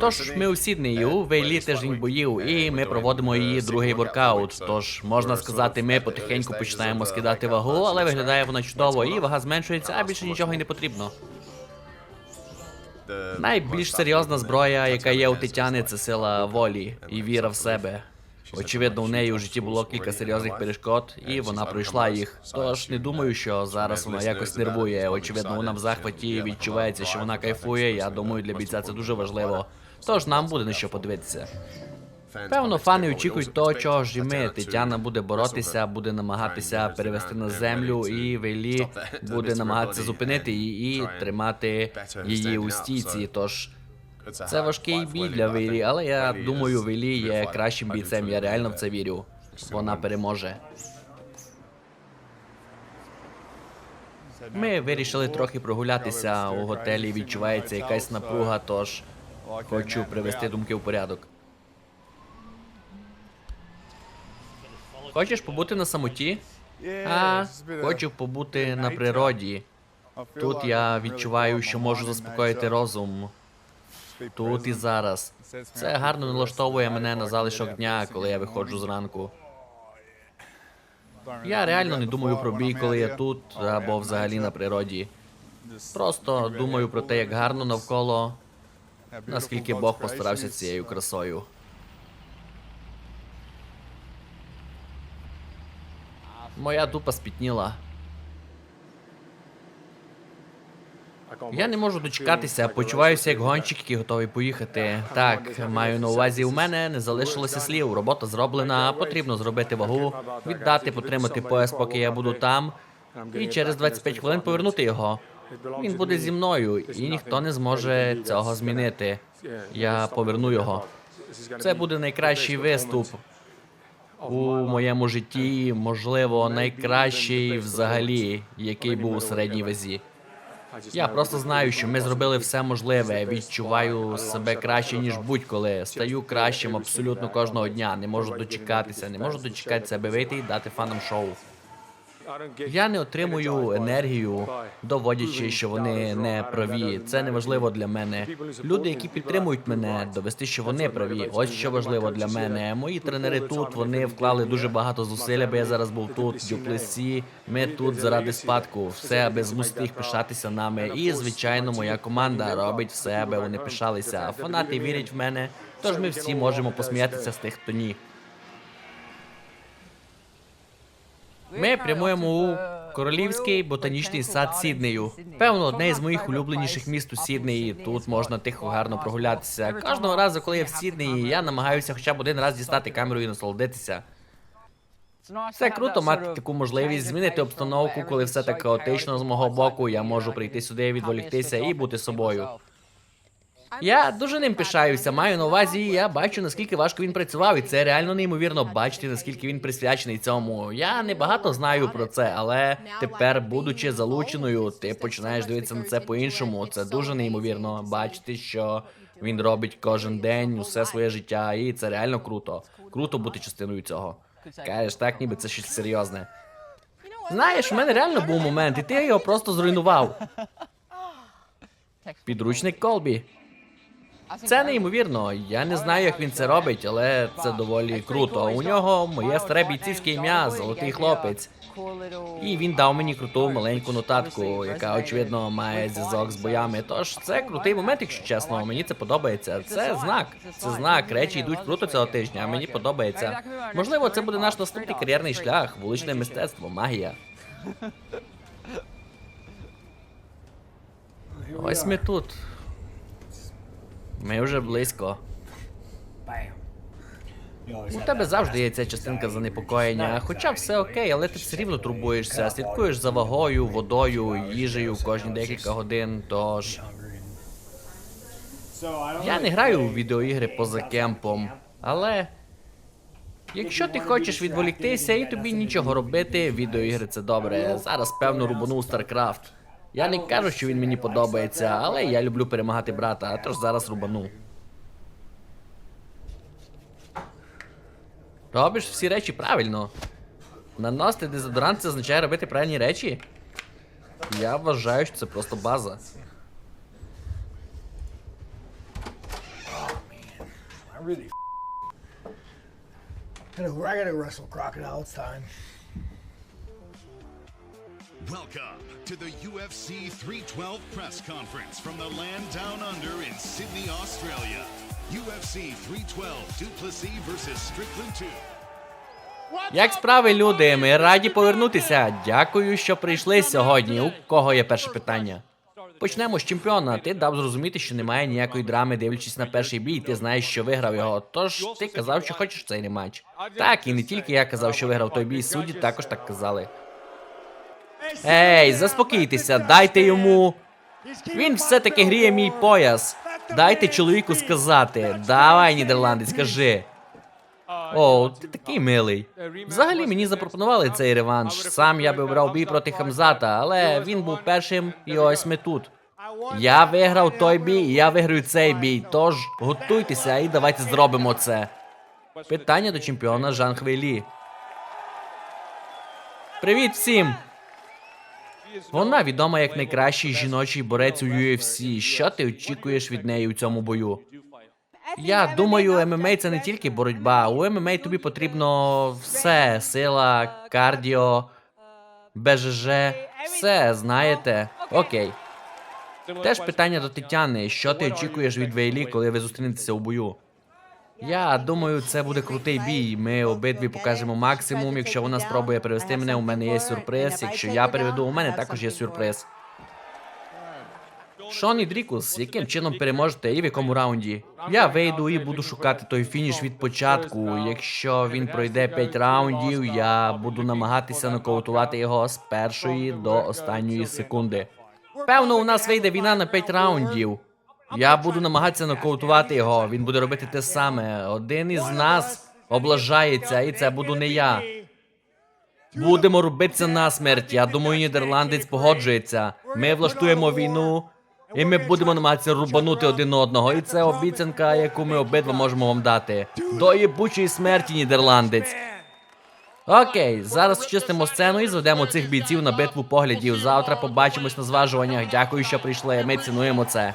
Тож ми у Сіднеї у Вейлі тиждень боїв, і ми проводимо її другий воркаут. Тож можна сказати, ми потихеньку починаємо скидати вагу, але виглядає вона чудово, і вага зменшується, а більше нічого й не потрібно. Найбільш серйозна зброя, яка є у Тетяни, це сила волі і віра в себе. Очевидно, у неї у житті було кілька серйозних перешкод, і вона пройшла їх. Тож не думаю, що зараз вона якось нервує. Очевидно, вона в захваті відчувається, що вона кайфує. Я думаю, для бійця це дуже важливо. Тож нам буде на що подивитися. Певно, фани очікують того, чого ж і ми. Тетяна буде боротися, буде намагатися перевести на землю, і Вейлі буде намагатися зупинити її і тримати її у стійці. Тож це важкий бій для Вейлі, але я думаю, Вейлі є кращим бійцем. Я реально в це вірю. Вона переможе. Ми вирішили трохи прогулятися у готелі. Відчувається якась напруга, тож хочу привести думки в порядок. Хочеш побути на самоті? А, хочу побути на природі. Тут я відчуваю, що можу заспокоїти розум. Тут і зараз. Це гарно налаштовує мене на залишок дня, коли я виходжу зранку. Я реально не думаю про бій, коли я тут або взагалі на природі. Просто думаю про те, як гарно навколо, наскільки Бог постарався цією красою. Моя дупа спітніла. Я не можу дочекатися, почуваюся як гонщик, який готовий поїхати. Так, маю на увазі, у мене не залишилося слів. Робота зроблена, потрібно зробити вагу, віддати, потримати пояс, поки я буду там, і через 25 хвилин повернути його. Він буде зі мною, і ніхто не зможе цього змінити. Я поверну його. Це буде найкращий виступ у моєму житті, можливо, найкращий взагалі, який був у середній вазі. Я просто знаю, що ми зробили все можливе. Відчуваю себе краще ніж будь-коли. Стаю кращим абсолютно кожного дня. Не можу дочекатися, не можу дочекатися, аби вийти і дати фанам шоу. Я не отримую енергію, доводячи, що вони не праві. Це не важливо для мене. Люди, які підтримують мене, довести, що вони праві. Ось що важливо для мене. Мої тренери тут вони вклали дуже багато зусиль, аби я зараз був тут. Дюплесі. Ми тут заради спадку. Все, аби змусити їх пишатися нами. І звичайно, моя команда робить все, аби вони пишалися. Фанати вірять в мене. Тож ми всі можемо посміятися з тих, хто ні. Ми прямуємо у королівський ботанічний сад Сіднею. Певно, одне із моїх улюбленіших міст у Сіднеї. Тут можна тихо гарно прогулятися. Кожного разу, коли я в Сіднеї, я намагаюся хоча б один раз дістати камеру і насолодитися. Це круто мати таку можливість змінити обстановку, коли все так хаотично з мого боку. Я можу прийти сюди, відволіктися і бути собою. Я дуже ним пишаюся. Маю на увазі, я бачу наскільки важко він працював, і це реально неймовірно бачити, наскільки він присвячений цьому. Я не багато знаю про це, але тепер, будучи залученою, ти починаєш дивитися на це по-іншому. Це дуже неймовірно бачити, що він робить кожен день усе своє життя, і це реально круто. Круто бути частиною цього. Кажеш, так, ніби це щось серйозне. Знаєш, у мене реально був момент, і ти його просто зруйнував. Підручник Колбі. Це неймовірно. Я не знаю, як він це робить, але це доволі круто. У нього моє старе бійцівське ім'я, золотий хлопець. І він дав мені круту маленьку нотатку, яка очевидно має зв'язок з боями. Тож це крутий момент, якщо чесно. Мені це подобається. Це знак. Це знак. Речі йдуть круто цього тижня. а Мені подобається. Можливо, це буде наш наступний кар'єрний шлях, вуличне мистецтво, магія. Ось ми тут. Ми вже близько. У тебе завжди є ця частинка занепокоєння, хоча все окей, але ти все рівно турбуєшся, слідкуєш за вагою, водою, їжею кожні декілька годин. Тож я не граю у відеоігри поза кемпом, але якщо ти хочеш відволіктися і тобі нічого робити, відеоігри це добре. Зараз певно рубанув StarCraft. Я не кажу, що він мені подобається, але я люблю перемагати брата, тож зараз рубану. Робиш всі речі правильно. Наносити дезодорант це означає робити правильні речі. Я вважаю, що це просто база. know, I gotta wrestle crocodile. It's time. Welcome to the UFC 312 press conference from the land down under in Sydney, Australia. UFC 312 Duplessis versus Strickland 2. Як справи, люди? Ми раді повернутися. Дякую, що прийшли сьогодні. У кого є перше питання? Почнемо з чемпіона. Ти дав зрозуміти, що немає ніякої драми, дивлячись на перший бій. Ти знаєш, що виграв його. Тож ти казав, що хочеш цей рематч. Так, і не тільки я казав, що виграв той бій. Судді також так казали. Ей, заспокійтеся, дайте йому. Він все-таки гріє мій пояс. Дайте чоловіку сказати. Давай, нідерландець, скажи. О, ти такий милий. Взагалі мені запропонували цей реванш. Сам я би обрав бій проти Хамзата, але він був першим, і ось ми тут. Я виграв той бій, і я виграю цей бій. Тож готуйтеся і давайте зробимо це. Питання до чемпіона Жан Хвейлі. Привіт всім! Вона відома як найкращий жіночий борець у UFC. Що ти очікуєш від неї у цьому бою? Я думаю, ММА це не тільки боротьба. У ММА тобі потрібно все: сила, кардіо, БЖЖ, все знаєте. Окей. Теж питання до Тетяни: що ти очікуєш від Вейлі, коли ви зустрінетеся у бою? Я думаю, це буде крутий бій. Ми обидві покажемо максимум. Якщо вона спробує перевести мене, у мене є сюрприз. Якщо я переведу, у мене також є сюрприз. Шон і Дрікус, яким чином переможете і в якому раунді? Я вийду і буду шукати той фініш від початку. Якщо він пройде 5 раундів, я буду намагатися нокаутувати його з першої до останньої секунди. Певно, у нас вийде війна на 5 раундів. Я буду намагатися нокаутувати його. Він буде робити те саме. Один із нас облажається, і це буду не я. Будемо робитися насмерть. Я думаю, нідерландець погоджується. Ми влаштуємо війну, і ми будемо намагатися рубанути один одного. І це обіцянка, яку ми обидва можемо вам дати. До єбучої смерті, нідерландець. Окей, зараз вчистимо сцену і зведемо цих бійців на битву поглядів. Завтра побачимось на зважуваннях. Дякую, що прийшли. Ми цінуємо це.